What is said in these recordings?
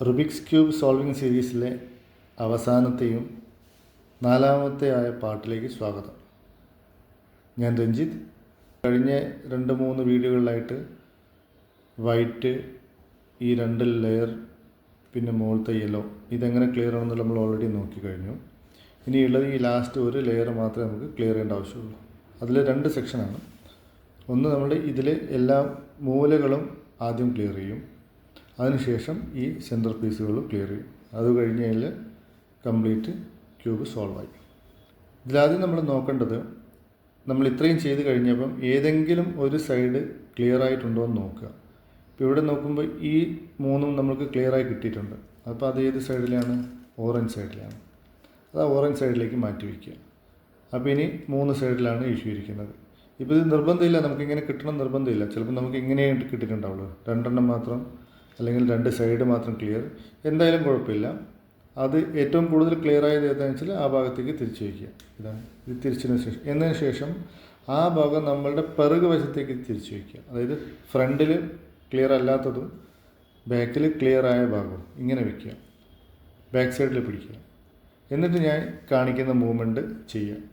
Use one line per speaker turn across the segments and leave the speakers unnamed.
Rubik's cube solving സീരീസിലെ അവസാനത്തെയും നാലാമത്തെ ആയ പാട്ടിലേക്ക് സ്വാഗതം. ഞാൻ രഞ്ജിത്ത്. കഴിഞ്ഞ രണ്ട് മൂന്ന് വീഡിയോകളിലായിട്ട് വൈറ്റ് ഈ രണ്ട് ലെയർ പിന്നെ മുകളിലത്തെ യെല്ലോ ഇതെങ്ങനെ ക്ലിയർ ആണെന്നുള്ള നമ്മൾ ഓൾറെഡി നോക്കി നോക്കിക്കഴിഞ്ഞു ഇനിയുള്ളത് ഈ ലാസ്റ്റ് ഒരു ലെയർ മാത്രമേ നമുക്ക് ക്ലിയർ ചെയ്യേണ്ട ആവശ്യമുള്ളൂ. അതിൽ രണ്ട് സെക്ഷനാണ് ഒന്ന് നമ്മൾ ഇതിലെ എല്ലാ മൂലകളും ആദ്യം ക്ലിയർ ചെയ്യും. അതിനുശേഷം ഈ സെന്റർ പീസുകളും ക്ലിയർ ചെയ്യും. അത് കഴിഞ്ഞ് കഴിഞ്ഞാൽ കംപ്ലീറ്റ് ക്യൂബ് സോൾവ് ആയി. ഇതിലാദ്യം നമ്മൾ നോക്കേണ്ടത് നമ്മൾ ഇത്രയും ചെയ്ത് കഴിഞ്ഞപ്പം ഏതെങ്കിലും ഒരു സൈഡ് ക്ലിയർ ആയിട്ടുണ്ടോ എന്ന് നോക്കുക. ഇപ്പോൾ ഇവിടെ നോക്കുമ്പോൾ ഈ മൂന്നും നമുക്ക് ക്ലിയർ ആയി കിട്ടിയിട്ടുണ്ട്. അപ്പോൾ അത് ഏത് സൈഡിലാണ് ഓറഞ്ച് സൈഡിലാണ് അത് ആ ഓറഞ്ച് സൈഡിലേക്ക് മാറ്റി വയ്ക്കുക. അപ്പോൾ ഇനി മൂന്ന് സൈഡിലാണ് ഇഷ്യൂ ഇരിക്കുന്നത്. ഇപ്പോൾ ഇത് നിർബന്ധമില്ല നമുക്ക് ഇങ്ങനെ കിട്ടണം നിർബന്ധമില്ല. ചിലപ്പോൾ നമുക്ക് ഇങ്ങനെ കിട്ടിയിട്ടുണ്ടാവുള്ളൂ. രണ്ടെണ്ണം മാത്രം അല്ലെങ്കിൽ രണ്ട് സൈഡ് മാത്രം ക്ലിയർ. എന്തായാലും കുഴപ്പമില്ല. അത് ഏറ്റവും കൂടുതൽ ക്ലിയർ ആയത് ഏതാണെന്ന് വെച്ചാൽ ആ ഭാഗത്തേക്ക് തിരിച്ചു വയ്ക്കുക. ഇതാണ്. ഇത് തിരിച്ചതിന് ശേഷം. എന്നതിന് ശേഷം ആ ഭാഗം നമ്മളുടെ പിറക് വശത്തേക്ക് തിരിച്ചു വയ്ക്കുക. അതായത് ഫ്രണ്ടിൽ ക്ലിയർ അല്ലാത്തതും ബാക്കിൽ ക്ലിയർ ആയ ഭാഗവും ഇങ്ങനെ വയ്ക്കുക. ബാക്ക് സൈഡിൽ പിടിക്കുക. എന്നിട്ട് ഞാൻ കാണിക്കുന്ന മൂവ്മെന്റ് ചെയ്യുക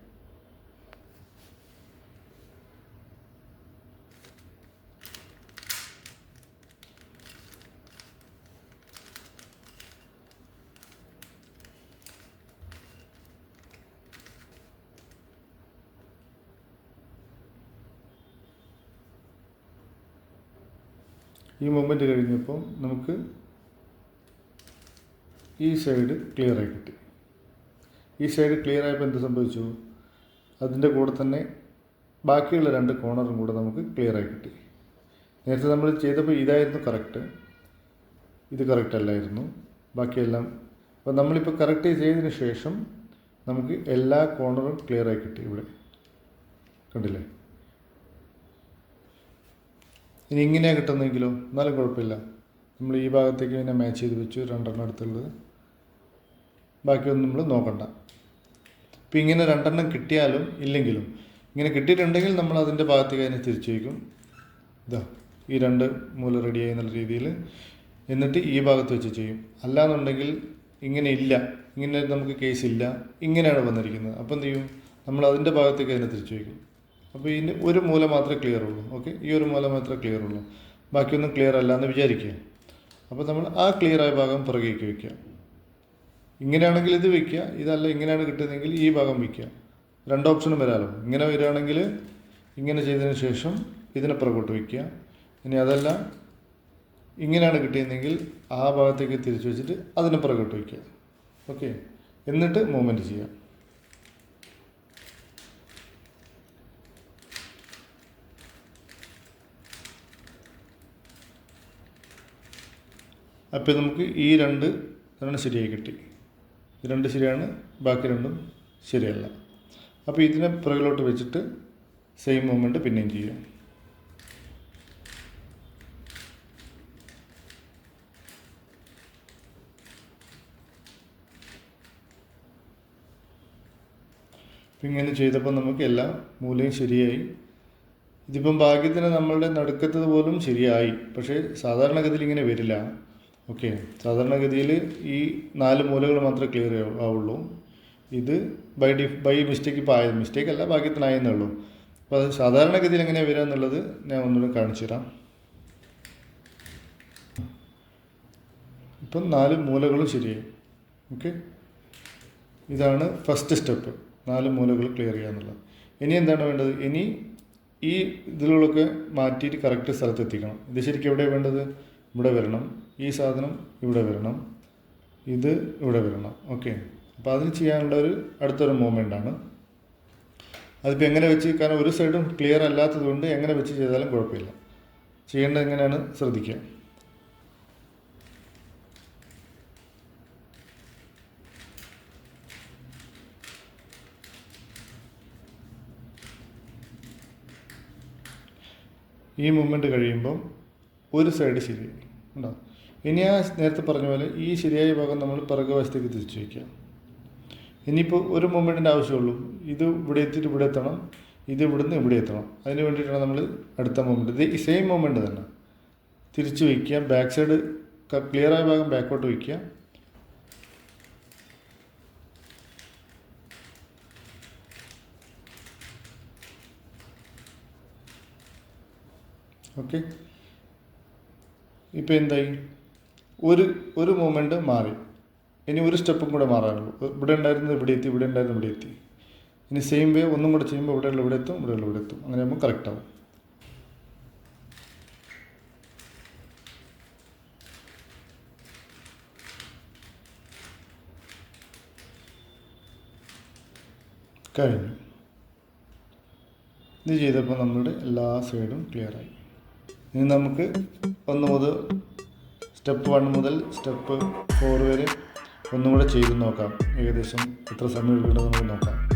ഈ മൂമെന്റ് കഴിഞ്ഞപ്പോൾ നമുക്ക് ഈ സൈഡ് ക്ലിയറായി കിട്ടി. ഈ സൈഡ് ക്ലിയർ ആയപ്പോൾ എന്ത് സംഭവിച്ചു? അതിന്റെ കൂടെ തന്നെ ബാക്കിയുള്ള രണ്ട് കോർണറും കൂടെ നമുക്ക് ക്ലിയറായി കിട്ടി. നേരത്തെ നമ്മൾ ചെയ്തപ്പോൾ ഇതായിരുന്നു കറക്റ്റ് ഇത് കറക്റ്റ് അല്ലായിരുന്നു. ബാക്കിയെല്ലാം അപ്പോൾ നമ്മളിപ്പോൾ കറക്റ്റ് ചെയ്തതിന് ശേഷം നമുക്ക് എല്ലാ കോർണറും ക്ലിയറായി കിട്ടി ഇവിടെ. കണ്ടില്ലേ? ഇനി ഇങ്ങനെയാണ് കിട്ടുന്നെങ്കിലോ എന്നാലും കുഴപ്പമില്ല. നമ്മൾ ഈ ഭാഗത്തേക്ക് ഇങ്ങനെ മാച്ച് ചെയ്ത് വെച്ചു രണ്ടെണ്ണം എടുത്തുള്ളത് ബാക്കിയൊന്നും നമ്മൾ നോക്കണ്ട. ഇപ്പം ഇങ്ങനെ രണ്ടെണ്ണം കിട്ടിയാലും ഇല്ലെങ്കിലും ഇങ്ങനെ കിട്ടിയിട്ടുണ്ടെങ്കിൽ നമ്മൾ അതിന്റെ ഭാഗത്തേക്ക് അതിനെ തിരിച്ചു വയ്ക്കും. ഇതാ ഈ രണ്ട് മൂല റെഡിയായി എന്നുള്ള രീതിയിൽ എന്നിട്ട് ഈ ഭാഗത്ത് വെച്ച് ചെയ്യും. അല്ലാന്നുണ്ടെങ്കിൽ ഇങ്ങനെ ഇല്ല ഇങ്ങനെ നമുക്ക് കേസ് ഇല്ല ഇങ്ങനെയാണ് വന്നിരിക്കുന്നത്. അപ്പോൾ എന്ത് ചെയ്യും? നമ്മൾ അതിന്റെ ഭാഗത്തേക്ക് അതിനെ തിരിച്ചു വയ്ക്കും. അപ്പോൾ ഇതിന് ഒരു മൂല മാത്രമേ ക്ലിയർ ഉള്ളൂ ഓക്കെ ഈ ഒരു മൂല മാത്രമേ ക്ലിയർ ഉള്ളൂ. ബാക്കിയൊന്നും ക്ലിയർ അല്ല എന്ന് വിചാരിക്കുക. അപ്പോൾ നമ്മൾ ആ ക്ലിയർ ആയ ഭാഗം പുറകേക്ക് വയ്ക്കുക ഇങ്ങനെയാണെങ്കിൽ ഇത് വയ്ക്കുക ഇതല്ല ഇങ്ങനെയാണ് കിട്ടുന്നതെങ്കിൽ ഈ ഭാഗം വയ്ക്കുക രണ്ട് ഓപ്ഷനും വരാമല്ലോ ഇങ്ങനെ വരികയാണെങ്കിൽ ഇങ്ങനെ ചെയ്തതിന് ശേഷം ഇതിനെ പുറകോട്ട് വയ്ക്കുക ഇനി അതല്ല ഇങ്ങനെയാണ് കിട്ടിയതെങ്കിൽ ആ ഭാഗത്തേക്ക് തിരിച്ചു വെച്ചിട്ട് അതിനെ പുറകോട്ട് വയ്ക്കുക ഓക്കെ എന്നിട്ട് മൂവ്മെന്റ് ചെയ്യാം അപ്പോൾ നമുക്ക് ഈ രണ്ട് രണ്ട് ശരിയായി കിട്ടി. രണ്ട് ശരിയാണ് ബാക്കി രണ്ടും ശരിയല്ല. അപ്പോൾ ഇതിനെ പുറകിലോട്ട് വെച്ചിട്ട് സെയിം മൂവ്മെന്റ് പിന്നെയും ചെയ്യാം. ഇങ്ങനെ ചെയ്തപ്പോൾ നമുക്ക് എല്ലാ മൂലയും ശരിയായി. ഇതിപ്പം ഭാഗ്യത്തിന് നമ്മളുടെ നടുക്കത്തത് പോലും ശരിയായി. പക്ഷേ സാധാരണഗതിയിൽ ഇങ്ങനെ വരില്ല. ഓക്കെ. സാധാരണഗതിയിൽ ഈ നാല് മൂലകൾ മാത്രമേ ക്ലിയർ ആവുള്ളൂ. ഇത് ബൈ ഡി ബൈ മിസ്റ്റേക്ക് ഇപ്പോൾ ആയത് മിസ്റ്റേക്ക് അല്ല ഭാഗ്യത്തിനായെന്നേ ഉള്ളൂ. അപ്പോൾ അത് സാധാരണഗതിയിൽ എങ്ങനെയാണ് വരിക എന്നുള്ളത് ഞാൻ ഒന്നുകൂടെ കാണിച്ചു തരാം. ഇപ്പം നാല് മൂലകളും ശരിയായി. ഓക്കെ. ഇതാണ് ഫസ്റ്റ് സ്റ്റെപ്പ് നാല് മൂലകൾ ക്ലിയർ ചെയ്യുക എന്നുള്ളത്. ഇനി എന്താണ് വേണ്ടത്? ഇനി ഈ ഇതിലൊക്കെ മാറ്റിയിട്ട് കറക്റ്റ് സ്ഥലത്ത് എത്തിക്കണം. ഇത് ശരിക്കും എവിടെയാണ് വേണ്ടത്? ഇവിടെ വരണം. ഈ സാധനം ഇവിടെ വരണം. ഇത് ഇവിടെ വരണം. ഓക്കെ അപ്പോൾ അതിന് ചെയ്യാനുള്ള ഒരു അടുത്തൊരു മൂമെന്റ് ആണ്. അതിപ്പോൾ എങ്ങനെ വെച്ച് കാരണം ഒരു സൈഡും ക്ലിയർ അല്ലാത്തത് കൊണ്ട് എങ്ങനെ വെച്ച് ചെയ്താലും കുഴപ്പമില്ല. ചെയ്യേണ്ടത് എങ്ങനെയാണ്? ശ്രദ്ധിക്കുക. ഈ മൂവ്മെന്റ് കഴിയുമ്പം ഒരു സൈഡ് ശരി. ഉണ്ടോ? ഇനി ആ നേരത്തെ പറഞ്ഞ പോലെ ഈ ശരിയായ ഭാഗം നമ്മൾ പിറകു വശത്തേക്ക് തിരിച്ചു വയ്ക്കുക. ഇനിയിപ്പോൾ ഒരു മൊമെന്റിന്റെ ആവശ്യമുള്ളൂ. ഇത് ഇവിടെ എത്തിയിട്ട് ഇവിടെ എത്തണം. ഇത് ഇവിടുന്ന് ഇവിടെ എത്തണം. അതിന് വേണ്ടിയിട്ടാണ് നമ്മൾ അടുത്ത മൂമെന്റ് ഇത് ഈ സെയിം മൂമെന്റ് തന്നെ. തിരിച്ചു വയ്ക്കുക. ബാക്ക് സൈഡ് ക്ലിയർ ആയ ഭാഗം ബാക്കോട്ട് വയ്ക്കുക. ഓക്കെ ഇപ്പോൾ എന്തായി? ഒരു ഒരു മൂമെന്റ് മാറി. ഇനി ഒരു സ്റ്റെപ്പും കൂടെ മാറാനുള്ളൂ. ഇവിടെ ഉണ്ടായിരുന്നത് ഇവിടെ എത്തി ഇവിടെ ഉണ്ടായിരുന്നത് ഇവിടെ എത്തി. ഇനി സെയിം വേ ഒന്നും കൂടെ ചെയ്യുമ്പോൾ ഇവിടെയുള്ള ഇവിടെ എത്തും ഇവിടെയുള്ള ഇവിടെ എത്തും. അങ്ങനെ ആകുമ്പോൾ കറക്റ്റ് ആവും. കഴിഞ്ഞു. ഇത് ചെയ്തപ്പോൾ നമ്മളുടെ എല്ലാ സൈഡും ക്ലിയറായി ഇനി നമുക്ക് ഒന്ന് മുതൽ സ്റ്റെപ്പ് വൺ മുതൽ സ്റ്റെപ്പ് ഫോർ വരെ ഒന്നുകൂടെ ചെയ്ത് നോക്കാം. ഏകദേശം എത്ര സമയം എടുക്കുന്നുണ്ടെന്ന് നമുക്ക് നോക്കാം.